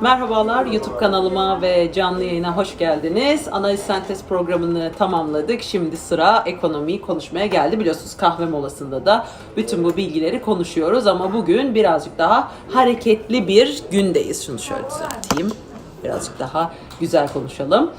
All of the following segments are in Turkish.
Merhabalar YouTube kanalıma ve canlı yayına hoş geldiniz. Analiz sentez programını tamamladık. Şimdi sıra ekonomiyi konuşmaya geldi. Biliyorsunuz kahve molasında da bütün bu bilgileri konuşuyoruz ama bugün birazcık daha hareketli bir gündeyiz. Şunu şöyle düzelteyim. Birazcık daha güzel konuşalım.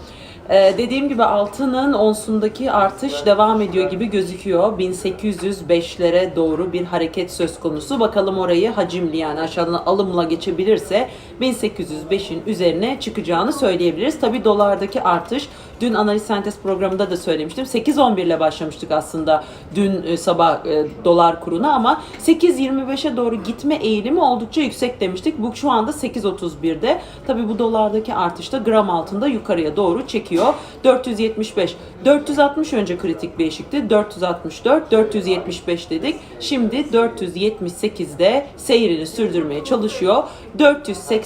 Ee, dediğim gibi altının onsundaki artış devam ediyor gibi gözüküyor. 1805'lere doğru bir hareket söz konusu. Bakalım orayı hacimli yani aşağıdan alımla geçebilirse 1805'in üzerine çıkacağını söyleyebiliriz. Tabi dolardaki artış dün analiz sentez programında da söylemiştim. 8.11 ile başlamıştık aslında dün e, sabah e, dolar kuruna ama 8.25'e doğru gitme eğilimi oldukça yüksek demiştik. Bu şu anda 8.31'de. Tabi bu dolardaki artış da gram altında yukarıya doğru çekiyor. 475. 460 önce kritik bir eşikti. 464, 475 dedik. Şimdi 478'de seyrini sürdürmeye çalışıyor.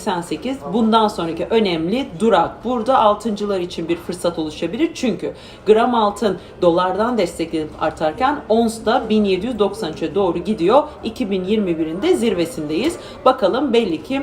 488 bundan sonraki önemli durak. Burada altıncılar için bir fırsat oluşabilir. Çünkü gram altın dolardan desteklenip artarken ons da 1793'e doğru gidiyor. 2021'in de zirvesindeyiz. Bakalım belli ki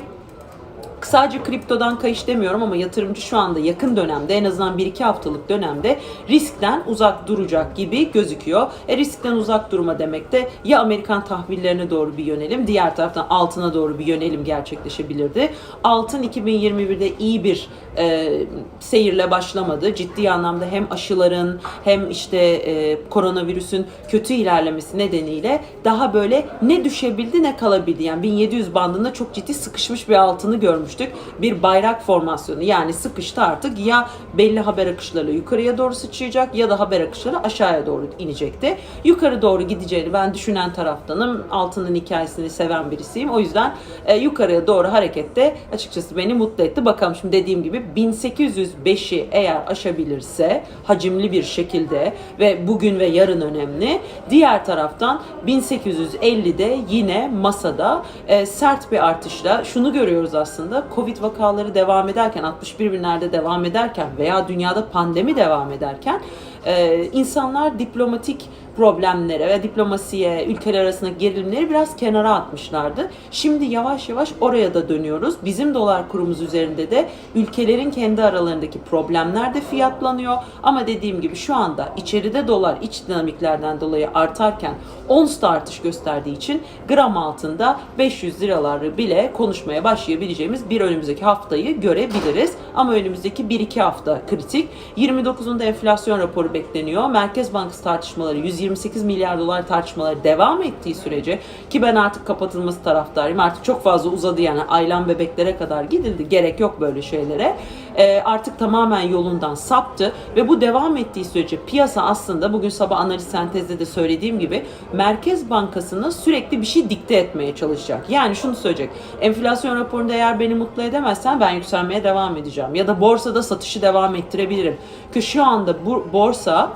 sadece kriptodan kayış demiyorum ama yatırımcı şu anda yakın dönemde en azından 1-2 haftalık dönemde riskten uzak duracak gibi gözüküyor. E riskten uzak durma demek de ya Amerikan tahvillerine doğru bir yönelim, diğer taraftan altına doğru bir yönelim gerçekleşebilirdi. Altın 2021'de iyi bir e, seyirle başlamadı. Ciddi anlamda hem aşıların hem işte e, koronavirüsün kötü ilerlemesi nedeniyle daha böyle ne düşebildi ne kalabildi. Yani 1700 bandında çok ciddi sıkışmış bir altını görmüştük. Bir bayrak formasyonu yani sıkıştı artık ya belli haber akışlarıyla yukarıya doğru sıçrayacak ya da haber akışları aşağıya doğru inecekti. Yukarı doğru gideceğini ben düşünen taraftanım. Altının hikayesini seven birisiyim. O yüzden e, yukarıya doğru harekette açıkçası beni mutlu etti. Bakalım şimdi dediğim gibi 1805'i eğer aşabilirse hacimli bir şekilde ve bugün ve yarın önemli. Diğer taraftan 1850'de yine masada e, sert bir artışla şunu görüyoruz aslında. Covid vakaları devam ederken 61 binlerde devam ederken veya dünyada pandemi devam ederken e, insanlar diplomatik problemlere ve diplomasiye, ülkeler arasındaki gerilimleri biraz kenara atmışlardı. Şimdi yavaş yavaş oraya da dönüyoruz. Bizim dolar kurumuz üzerinde de ülkelerin kendi aralarındaki problemler de fiyatlanıyor. Ama dediğim gibi şu anda içeride dolar iç dinamiklerden dolayı artarken ons da artış gösterdiği için gram altında 500 liraları bile konuşmaya başlayabileceğimiz bir önümüzdeki haftayı görebiliriz. Ama önümüzdeki 1-2 hafta kritik. 29'unda enflasyon raporu bekleniyor. Merkez Bankası tartışmaları 128 milyar dolar tartışmaları devam ettiği sürece ki ben artık kapatılması taraftarıyım. Artık çok fazla uzadı yani aylan bebeklere kadar gidildi. Gerek yok böyle şeylere. Ee, artık tamamen yolundan saptı ve bu devam ettiği sürece piyasa aslında bugün sabah analiz sentezde de söylediğim gibi Merkez Bankası'na sürekli bir şey dikte etmeye çalışacak. Yani şunu söyleyecek. Enflasyon raporunda eğer beni mutlu edemezsen ben yükselmeye devam edeceğim. Ya da borsada satışı devam ettirebilirim. Ki şu anda bu borsa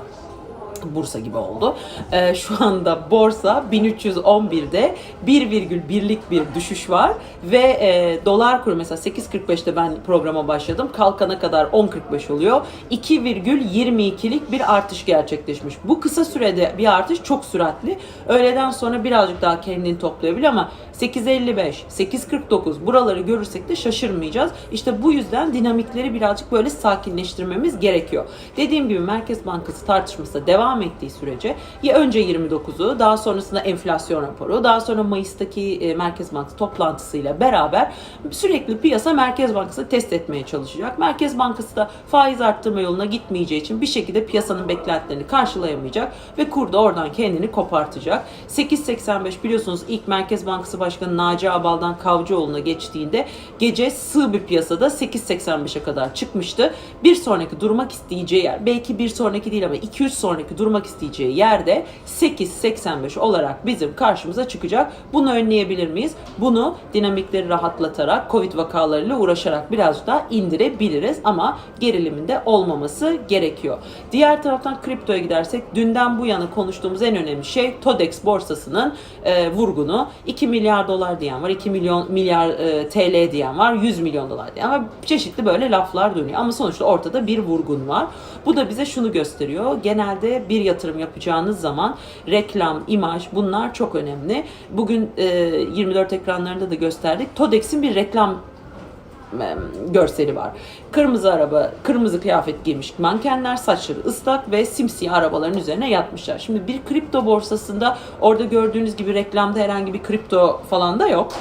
Bursa gibi oldu. Ee, şu anda borsa 1311'de 1,1'lik bir düşüş var ve e, dolar kuru mesela 8.45'te ben programa başladım. Kalkana kadar 10.45 oluyor. 2,22'lik bir artış gerçekleşmiş. Bu kısa sürede bir artış çok süratli. Öğleden sonra birazcık daha kendini toplayabilir ama 8.55, 8.49 buraları görürsek de şaşırmayacağız. İşte bu yüzden dinamikleri birazcık böyle sakinleştirmemiz gerekiyor. Dediğim gibi Merkez Bankası tartışması devam ettiği sürece ya önce 29'u daha sonrasında enflasyon raporu daha sonra Mayıs'taki e, Merkez Bankası toplantısıyla beraber sürekli piyasa Merkez Bankası test etmeye çalışacak. Merkez Bankası da faiz arttırma yoluna gitmeyeceği için bir şekilde piyasanın beklentilerini karşılayamayacak ve kur da oradan kendini kopartacak. 8.85 biliyorsunuz ilk Merkez Bankası Başkanı Naci Abal'dan Kavcıoğlu'na geçtiğinde gece sığ bir piyasada 8.85'e kadar çıkmıştı. Bir sonraki durmak isteyeceği yer belki bir sonraki değil ama 2-3 sonraki durmak isteyeceği yerde 8.85 olarak bizim karşımıza çıkacak. Bunu önleyebilir miyiz? Bunu dinamikleri rahatlatarak, Covid vakalarıyla uğraşarak biraz daha indirebiliriz ama geriliminde olmaması gerekiyor. Diğer taraftan kriptoya gidersek dünden bu yana konuştuğumuz en önemli şey TODEX borsasının e, vurgunu. 2 milyar dolar diyen var, 2 milyon milyar e, TL diyen var, 100 milyon dolar diyen var. Çeşitli böyle laflar dönüyor ama sonuçta ortada bir vurgun var. Bu da bize şunu gösteriyor. Genelde bir yatırım yapacağınız zaman reklam, imaj bunlar çok önemli. Bugün e, 24 ekranlarında da gösterdik. TODEX'in bir reklam görseli var. Kırmızı araba, kırmızı kıyafet giymiş mankenler, saçları ıslak ve simsiyah arabaların üzerine yatmışlar. Şimdi bir kripto borsasında orada gördüğünüz gibi reklamda herhangi bir kripto falan da yok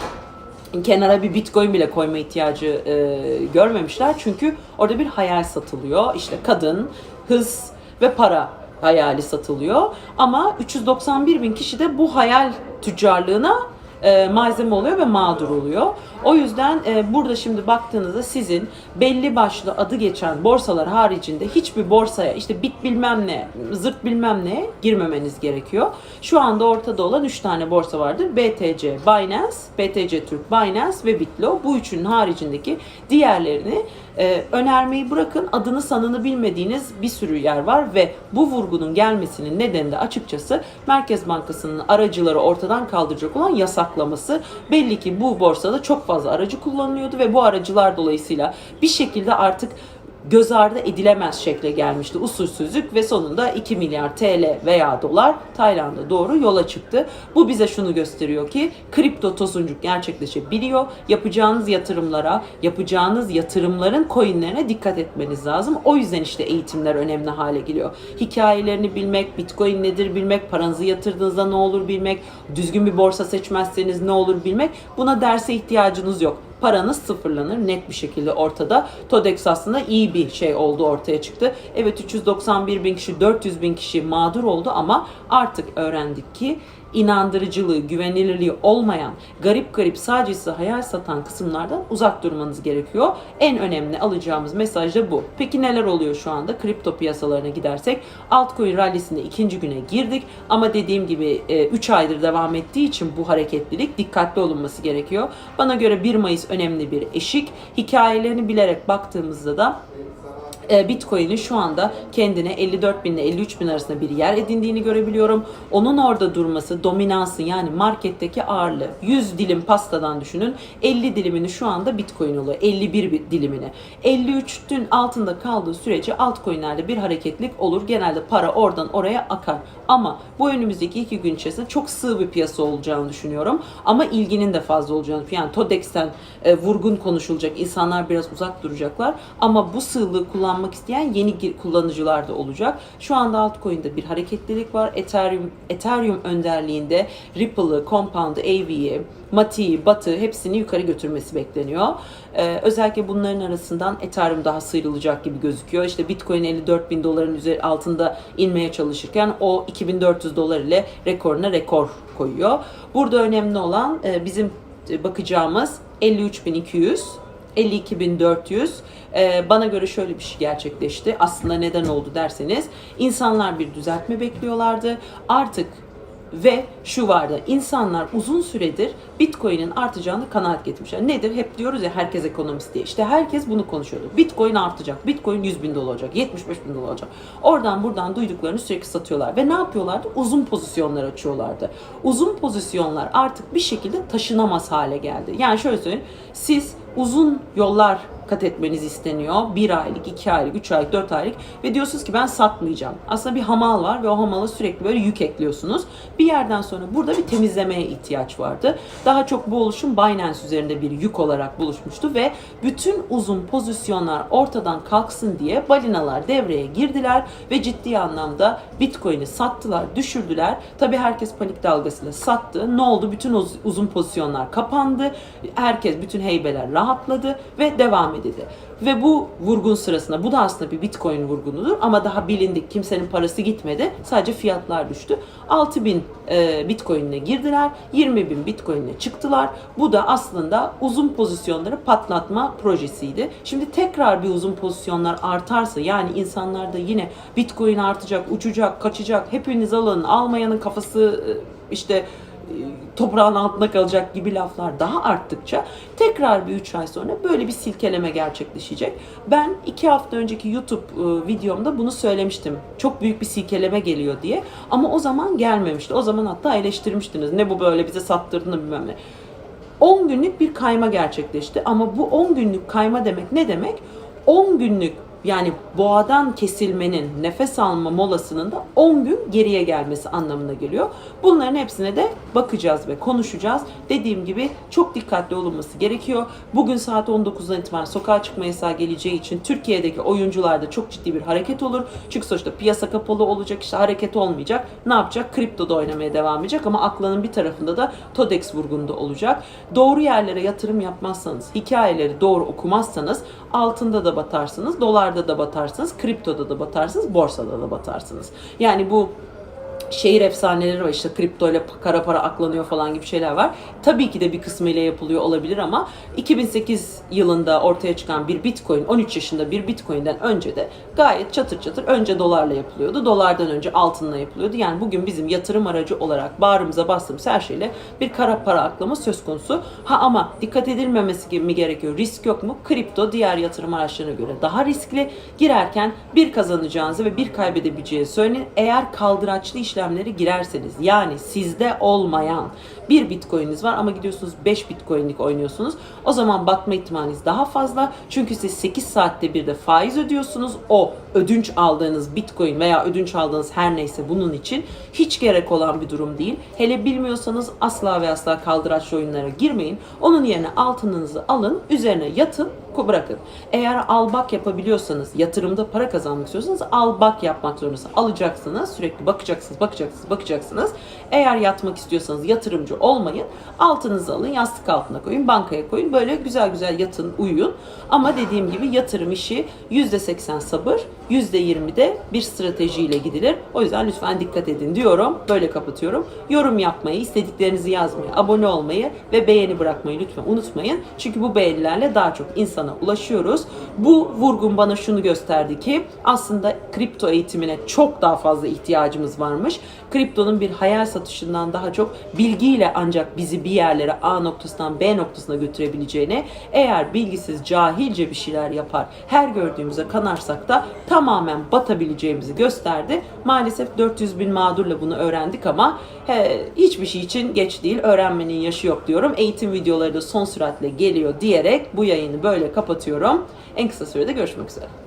kenara bir bitcoin bile koyma ihtiyacı e, görmemişler. Çünkü orada bir hayal satılıyor. İşte kadın, hız ve para hayali satılıyor. Ama 391 bin kişi de bu hayal tüccarlığına e, malzeme oluyor ve mağdur oluyor. O yüzden e, burada şimdi baktığınızda sizin belli başlı adı geçen borsalar haricinde hiçbir borsaya işte bit bilmem ne, zırt bilmem ne girmemeniz gerekiyor. Şu anda ortada olan 3 tane borsa vardır. BTC, Binance, BTC Türk, Binance ve Bitlo. Bu üçünün haricindeki diğerlerini e, önermeyi bırakın adını sanını bilmediğiniz bir sürü yer var ve bu vurgunun gelmesinin nedeni de açıkçası Merkez Bankası'nın aracıları ortadan kaldıracak olan yasaklaması. Belli ki bu borsada çok fazla aracı kullanılıyordu ve bu aracılar dolayısıyla bir şekilde artık göz ardı edilemez şekle gelmişti usulsüzlük ve sonunda 2 milyar TL veya dolar Tayland'a doğru yola çıktı. Bu bize şunu gösteriyor ki kripto tosuncuk gerçekleşebiliyor. Yapacağınız yatırımlara, yapacağınız yatırımların coinlerine dikkat etmeniz lazım. O yüzden işte eğitimler önemli hale geliyor. Hikayelerini bilmek, bitcoin nedir bilmek, paranızı yatırdığınızda ne olur bilmek, düzgün bir borsa seçmezseniz ne olur bilmek. Buna derse ihtiyacınız yok paranız sıfırlanır net bir şekilde ortada. TODEX aslında iyi bir şey oldu ortaya çıktı. Evet 391 bin kişi 400 bin kişi mağdur oldu ama artık öğrendik ki inandırıcılığı, güvenilirliği olmayan, garip garip sadece size hayal satan kısımlardan uzak durmanız gerekiyor. En önemli alacağımız mesaj da bu. Peki neler oluyor şu anda? Kripto piyasalarına gidersek altcoin rallisinde ikinci güne girdik ama dediğim gibi 3 aydır devam ettiği için bu hareketlilik dikkatli olunması gerekiyor. Bana göre 1 Mayıs önemli bir eşik. Hikayelerini bilerek baktığımızda da e, Bitcoin'in şu anda kendine 54 bin ile 53 bin arasında bir yer edindiğini görebiliyorum. Onun orada durması, dominansı yani marketteki ağırlığı 100 dilim pastadan düşünün 50 dilimini şu anda Bitcoin oluyor. 51 bir dilimini. 53'ün altında kaldığı sürece altcoin'lerde bir hareketlik olur. Genelde para oradan oraya akar. Ama bu önümüzdeki iki gün içerisinde çok sığ bir piyasa olacağını düşünüyorum. Ama ilginin de fazla olacağını. Yani TODEX'ten e, vurgun konuşulacak. İnsanlar biraz uzak duracaklar. Ama bu sığlığı kullanmak isteyen yeni kullanıcılar da olacak. Şu anda altcoin'de bir hareketlilik var. Ethereum, Ethereum önderliğinde Ripple'ı, Compound'ı, AV'yi, Mati'yi, Batı hepsini yukarı götürmesi bekleniyor. Ee, özellikle bunların arasından Ethereum daha sıyrılacak gibi gözüküyor. İşte Bitcoin 54 bin doların üzeri altında inmeye çalışırken o 2400 dolar ile rekoruna rekor koyuyor. Burada önemli olan e, bizim bakacağımız 53.200 52.400 ee, bana göre şöyle bir şey gerçekleşti. Aslında neden oldu derseniz insanlar bir düzeltme bekliyorlardı. Artık ve şu vardı. insanlar uzun süredir Bitcoin'in artacağını kanaat getirmişler. Nedir? Hep diyoruz ya herkes ekonomist diye. İşte herkes bunu konuşuyordu. Bitcoin artacak. Bitcoin 100 bin dolar olacak. 75 bin dolar olacak. Oradan buradan duyduklarını sürekli satıyorlar. Ve ne yapıyorlardı? Uzun pozisyonlar açıyorlardı. Uzun pozisyonlar artık bir şekilde taşınamaz hale geldi. Yani şöyle söyleyeyim. Siz uzun yollar kat etmeniz isteniyor. Bir aylık, iki aylık, üç aylık, dört aylık ve diyorsunuz ki ben satmayacağım. Aslında bir hamal var ve o hamala sürekli böyle yük ekliyorsunuz. Bir yerden sonra burada bir temizlemeye ihtiyaç vardı. Daha çok bu oluşum Binance üzerinde bir yük olarak buluşmuştu ve bütün uzun pozisyonlar ortadan kalksın diye balinalar devreye girdiler ve ciddi anlamda Bitcoin'i sattılar, düşürdüler. Tabii herkes panik dalgasıyla sattı. Ne oldu? Bütün uz- uzun pozisyonlar kapandı. Herkes, bütün heybeler rahatladı ve devam edildi. Ve bu vurgun sırasında, bu da aslında bir Bitcoin vurgunudur ama daha bilindik. Kimsenin parası gitmedi. Sadece fiyatlar düştü. 6000 e, Bitcoin'e girdiler. 20 bin Bitcoin'e çıktılar. Bu da aslında uzun pozisyonları patlatma projesiydi. Şimdi tekrar bir uzun pozisyonlar artarsa yani insanlar da yine Bitcoin artacak, uçacak, kaçacak, hepiniz alın, almayanın kafası e, işte toprağın altında kalacak gibi laflar daha arttıkça tekrar bir 3 ay sonra böyle bir silkeleme gerçekleşecek. Ben 2 hafta önceki YouTube e, videomda bunu söylemiştim. Çok büyük bir silkeleme geliyor diye. Ama o zaman gelmemişti. O zaman hatta eleştirmiştiniz. Ne bu böyle bize sattırdığını bilmem ne. 10 günlük bir kayma gerçekleşti ama bu 10 günlük kayma demek ne demek? 10 günlük yani boğadan kesilmenin nefes alma molasının da 10 gün geriye gelmesi anlamına geliyor. Bunların hepsine de bakacağız ve konuşacağız. Dediğim gibi çok dikkatli olunması gerekiyor. Bugün saat 19'dan itibaren sokağa çıkma yasağı geleceği için Türkiye'deki oyuncularda çok ciddi bir hareket olur. Çünkü sonuçta piyasa kapalı olacak, işte hareket olmayacak. Ne yapacak? Kriptoda oynamaya devam edecek ama aklının bir tarafında da TODEX vurgunda olacak. Doğru yerlere yatırım yapmazsanız, hikayeleri doğru okumazsanız altında da batarsınız, dolarda da batarsınız, kriptoda da batarsınız, borsada da batarsınız. Yani bu şehir efsaneleri var işte kripto ile kara para aklanıyor falan gibi şeyler var. Tabii ki de bir kısmıyla yapılıyor olabilir ama 2008 yılında ortaya çıkan bir bitcoin 13 yaşında bir bitcoin'den önce de gayet çatır çatır önce dolarla yapılıyordu. Dolardan önce altınla yapılıyordu. Yani bugün bizim yatırım aracı olarak bağrımıza bastığımız her şeyle bir kara para aklama söz konusu. Ha ama dikkat edilmemesi mi gerekiyor? Risk yok mu? Kripto diğer yatırım araçlarına göre daha riskli. Girerken bir kazanacağınızı ve bir kaybedebileceğinizi söyleyin. Eğer kaldıraçlı işlemleri girerseniz yani sizde olmayan bir bitcoin'iniz var ama gidiyorsunuz 5 bitcoin'lik oynuyorsunuz. O zaman batma ihtimaliniz daha fazla. Çünkü siz 8 saatte bir de faiz ödüyorsunuz. O ödünç aldığınız bitcoin veya ödünç aldığınız her neyse bunun için hiç gerek olan bir durum değil. Hele bilmiyorsanız asla ve asla kaldıraçlı oyunlara girmeyin. Onun yerine altınınızı alın, üzerine yatın, bırakın. Eğer al bak yapabiliyorsanız, yatırımda para kazanmak istiyorsanız al bak yapmak zorundasınız. Alacaksınız, sürekli bakacaksınız, bakacaksınız, bakacaksınız. Eğer yatmak istiyorsanız yatırımcı olmayın. Altınızı alın, yastık altına koyun, bankaya koyun. Böyle güzel güzel yatın, uyuyun. Ama dediğim gibi yatırım işi %80 sabır, %20 de bir stratejiyle gidilir. O yüzden lütfen dikkat edin diyorum. Böyle kapatıyorum. Yorum yapmayı, istediklerinizi yazmayı, abone olmayı ve beğeni bırakmayı lütfen unutmayın. Çünkü bu beğenilerle daha çok insana ulaşıyoruz. Bu vurgun bana şunu gösterdi ki aslında kripto eğitimine çok daha fazla ihtiyacımız varmış. Kriptonun bir hayal satışından daha çok bilgiyle ancak bizi bir yerlere A noktasından B noktasına götürebileceğini eğer bilgisiz cahilce bir şeyler yapar her gördüğümüze kanarsak da tamamen batabileceğimizi gösterdi. Maalesef 400 bin mağdurla bunu öğrendik ama he, hiçbir şey için geç değil. Öğrenmenin yaşı yok diyorum. Eğitim videoları da son süratle geliyor diyerek bu yayını böyle kapatıyorum. En kısa sürede görüşmek üzere.